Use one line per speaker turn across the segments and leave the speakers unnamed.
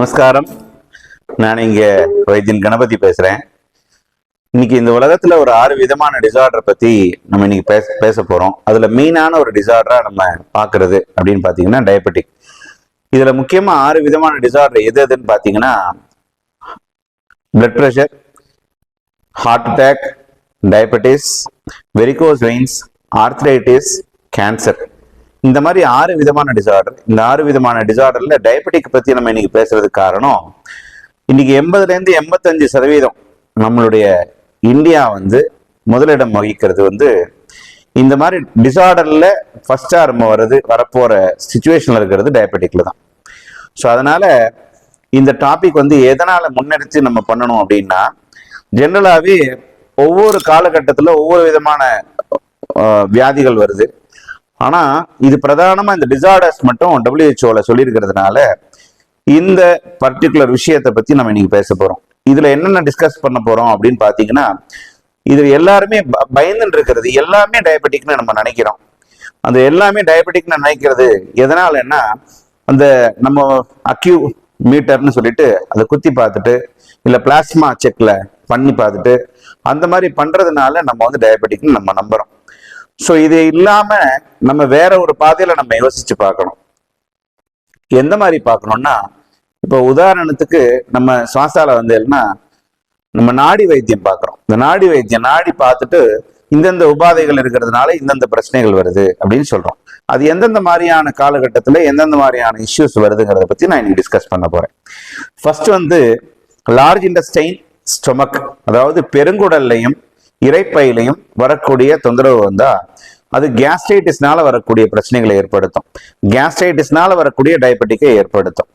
நமஸ்காரம். நான் இங்கே வைத்தியன் கணபதி பேசுறேன். இன்னைக்கு இந்த உலகத்துல ஒரு ஆறு விதமான டிசார்டரை பத்தி நம்ம இன்னைக்கு பேச பேச போறோம். அதுல மெயினான ஒரு டிசார்டராக நம்ம பாக்குறது அப்படின்னு பார்த்தீங்கன்னா டயபெட்டிக் இதுல முக்கியமா ஆறு விதமான டிசார்டர் எது எதுன்னு பார்த்தீங்கன்னா blood pressure heart attack diabetes varicose veins arthritis cancer இந்த மாதிரி ஆறு விதமான டிசார்டர் இந்த ஆறு விதமான டிசார்டர்ல டயபெட்டிக் பத்தி நம்ம இன்னைக்கு பேசுறதுக்கு காரணம் இன்னைக்கு எண்பதுல இருந்து எண்பத்தஞ்சு சதவீதம் நம்மளுடைய இந்தியா வந்து முதலிடம் வகிக்கிறது வந்து இந்த மாதிரி டிசார்டர்ல ஃபர்ஸ்டா நம்ம வருது வரப்போற சுச்சுவேஷன்ல இருக்கிறது டயபெட்டிக்ல தான். ஸோ அதனால இந்த டாபிக் வந்து எதனால முன்னெடுத்து நம்ம பண்ணணும் அப்படின்னா ஜென்ரலாகவே ஒவ்வொரு காலகட்டத்தில் ஒவ்வொரு விதமான வியாதிகள் வருது. ஆனால் இது பிரதானமாக இந்த டிசார்டர்ஸ் மட்டும் டபிள்யூஹெச்ஓவில் சொல்லியிருக்கிறதுனால இந்த பர்டிகுலர் விஷயத்தை பற்றி நம்ம இன்னைக்கு பேச போகிறோம் இதில் என்னென்ன டிஸ்கஸ் பண்ண போகிறோம் அப்படின்னு பார்த்தீங்கன்னா இது எல்லாருமே ப- இருக்கிறது எல்லாமே டயபெட்டிக்னு நம்ம நினைக்கிறோம். அந்த எல்லாமே டயபெட்டிக்னு நினைக்கிறது எதனாலன்னா அந்த நம்ம அக்யூ மீட்டர்னு சொல்லிட்டு அதை குத்தி பார்த்துட்டு இல்லை பிளாஸ்மா செக்கில் பண்ணி பார்த்துட்டு அந்த மாதிரி பண்ணுறதுனால நம்ம வந்து டயபெட்டிக்னு நம்ம நம்புகிறோம் ஸோ இது இல்லாமல் நம்ம வேற ஒரு பாதையில நம்ம யோசிச்சு பார்க்கணும். எந்த மாதிரி பார்க்கணும்னா இப்போ உதாரணத்துக்கு நம்ம சுவாசால வந்து என்னன்னா நம்ம நாடி வைத்தியம் பார்க்குறோம். இந்த நாடி வைத்தியம் நாடி பார்த்துட்டு இந்தந்த உபாதைகள் இருக்கிறதுனால இந்தந்த பிரச்சனைகள் வருது அப்படின்னு சொல்றோம். அது எந்தெந்த மாதிரியான காலகட்டத்தில் எந்தெந்த மாதிரியான இஷ்யூஸ் வருதுங்கிறத பத்தி நான் இன்னைக்கு டிஸ்கஸ் பண்ண போறேன். ஃபர்ஸ்ட் வந்து லார்ஜ் இண்டஸ்டைன் ஸ்டொமக் அதாவது பெருங்குடல்லையும் இறைப்பையிலையும் வரக்கூடிய தொந்தரவு வந்தா அது கேஸ்ட்ரைட்டிஸ்னால வரக்கூடிய பிரச்சனைகளை ஏற்படுத்தும். கேஸ்ட்ரைட்டிஸ்னால வரக்கூடிய டயபெட்டிக்கை ஏற்படுத்தும்.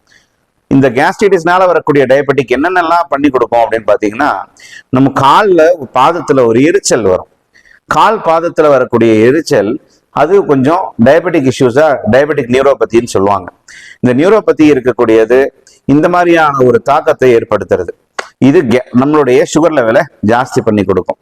இந்த கேஸ்ட்ரைட்டிஸ்னால வரக்கூடிய டயபெட்டிக் என்னென்னலாம் பண்ணி கொடுப்போம் அப்படின்னு பார்த்தீங்கன்னா நம்ம காலில் பாதத்தில் ஒரு எரிச்சல் வரும். கால் பாதத்தில் வரக்கூடிய எரிச்சல் அது கொஞ்சம் டயபெட்டிக் இஷ்யூஸா டயபெட்டிக் நியூரோபதின்னு சொல்லுவாங்க. இந்த நியூரோபதி இருக்கக்கூடியது இந்த மாதிரியான ஒரு தாக்கத்தை ஏற்படுத்துறது. இது கே- நம்மளுடைய சுகர் லெவலை ஜாஸ்தி பண்ணி கொடுக்கும்.